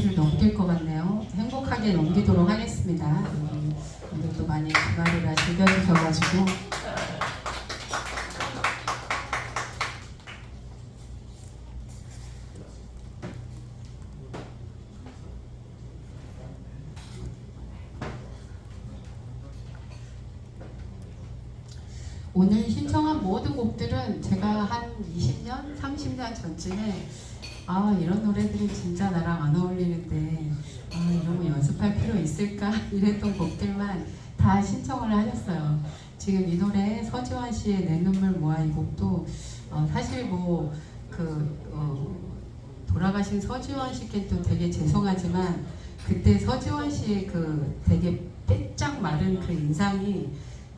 30cm를 넘길 것 같네요. 행복하게 넘기도록 하겠습니다. 음, 오늘도 많이 주말이라 즐겨주셔가지고 오늘 신청한 모든 곡들은 제가 한 20년, 30년 전쯤에 아 이런 노래들이 진짜 나랑 안 어울리는데 아거 연습할 필요 있을까 이랬던 곡들만 다 신청을 하셨어요. 지금 이 노래 서지환 씨의 내 눈물 모아 이 곡도 어, 사실 뭐그 어, 돌아가신 서지환 씨께 또 되게 죄송하지만 그때 서지환 씨의 그 되게 빼짝 마른 그 인상이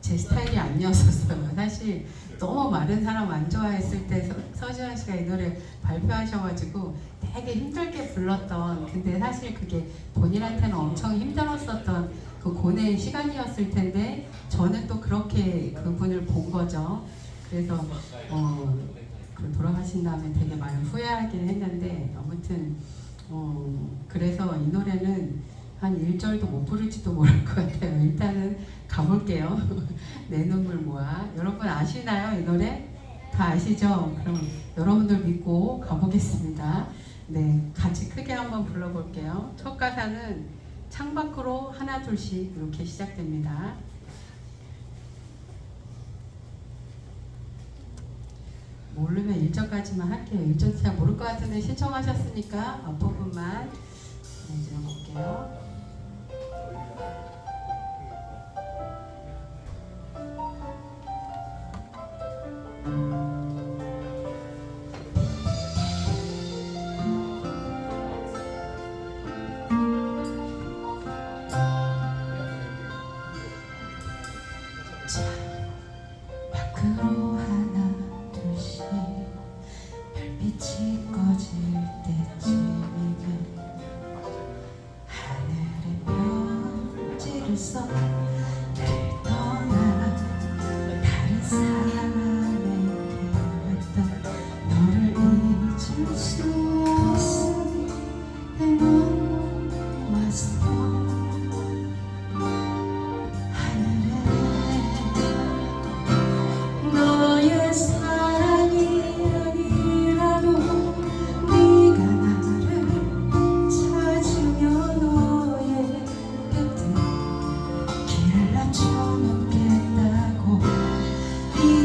제 스타일이 아니었었어요. 사실 너무 마른 사람 안 좋아했을 때 서, 서지환 씨가 이 노래 발표하셔가지고 되게 힘들게 불렀던 근데 사실 그게 본인한테는 엄청 힘들었었던 그 고뇌의 시간이었을 텐데 저는 또 그렇게 그분을 본 거죠. 그래서 어, 그 돌아가신 다음에 되게 많이 후회하긴 했는데 아무튼 어, 그래서 이 노래는 한 1절도 못 부를지도 모를 것 같아요. 일단은 가볼게요. 내 눈물 모아. 여러분 아시나요? 이 노래? 다 아시죠? 그럼 여러분들 믿고 가보겠습니다. 네, 같이 크게 한번 불러볼게요. 첫 가사는 창밖으로 하나 둘씩 이렇게 시작됩니다. 모르면 1절까지만 할게요. 1절 잘 모를 것 같은데 신청하셨으니까 앞부분만 네, 이제 볼게요.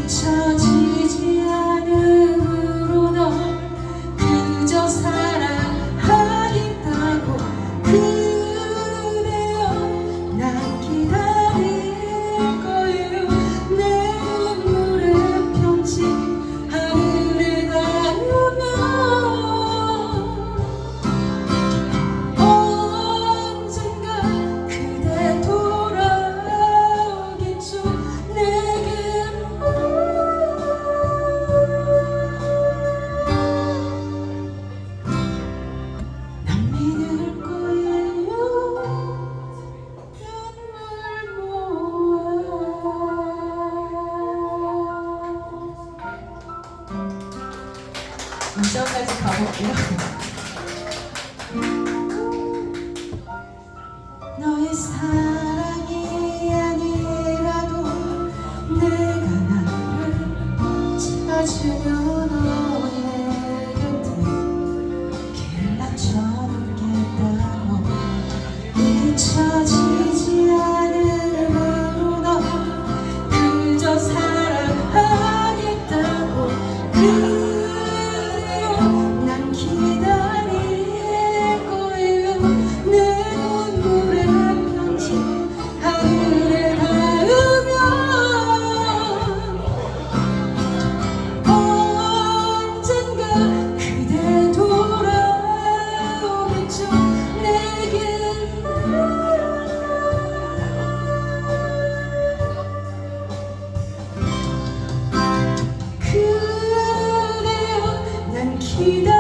悄悄 2절까지 가볼게요. 너의 사랑 ひど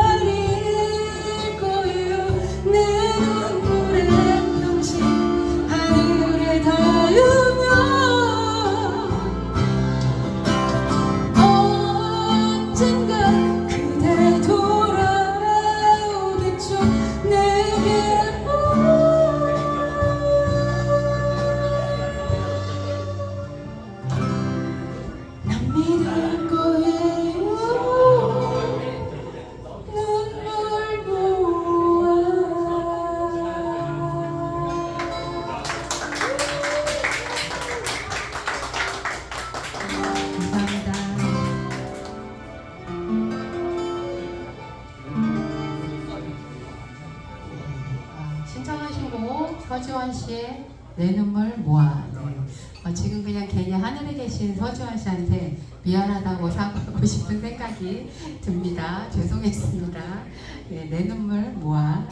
서주환 씨의 내 눈물 모아. 네. 어, 지금 그냥 괜히 하늘에 계신 서주환 씨한테 미안하다고 사과하고 싶은 생각이 듭니다. 죄송했습니다. 네, 내 눈물 모아.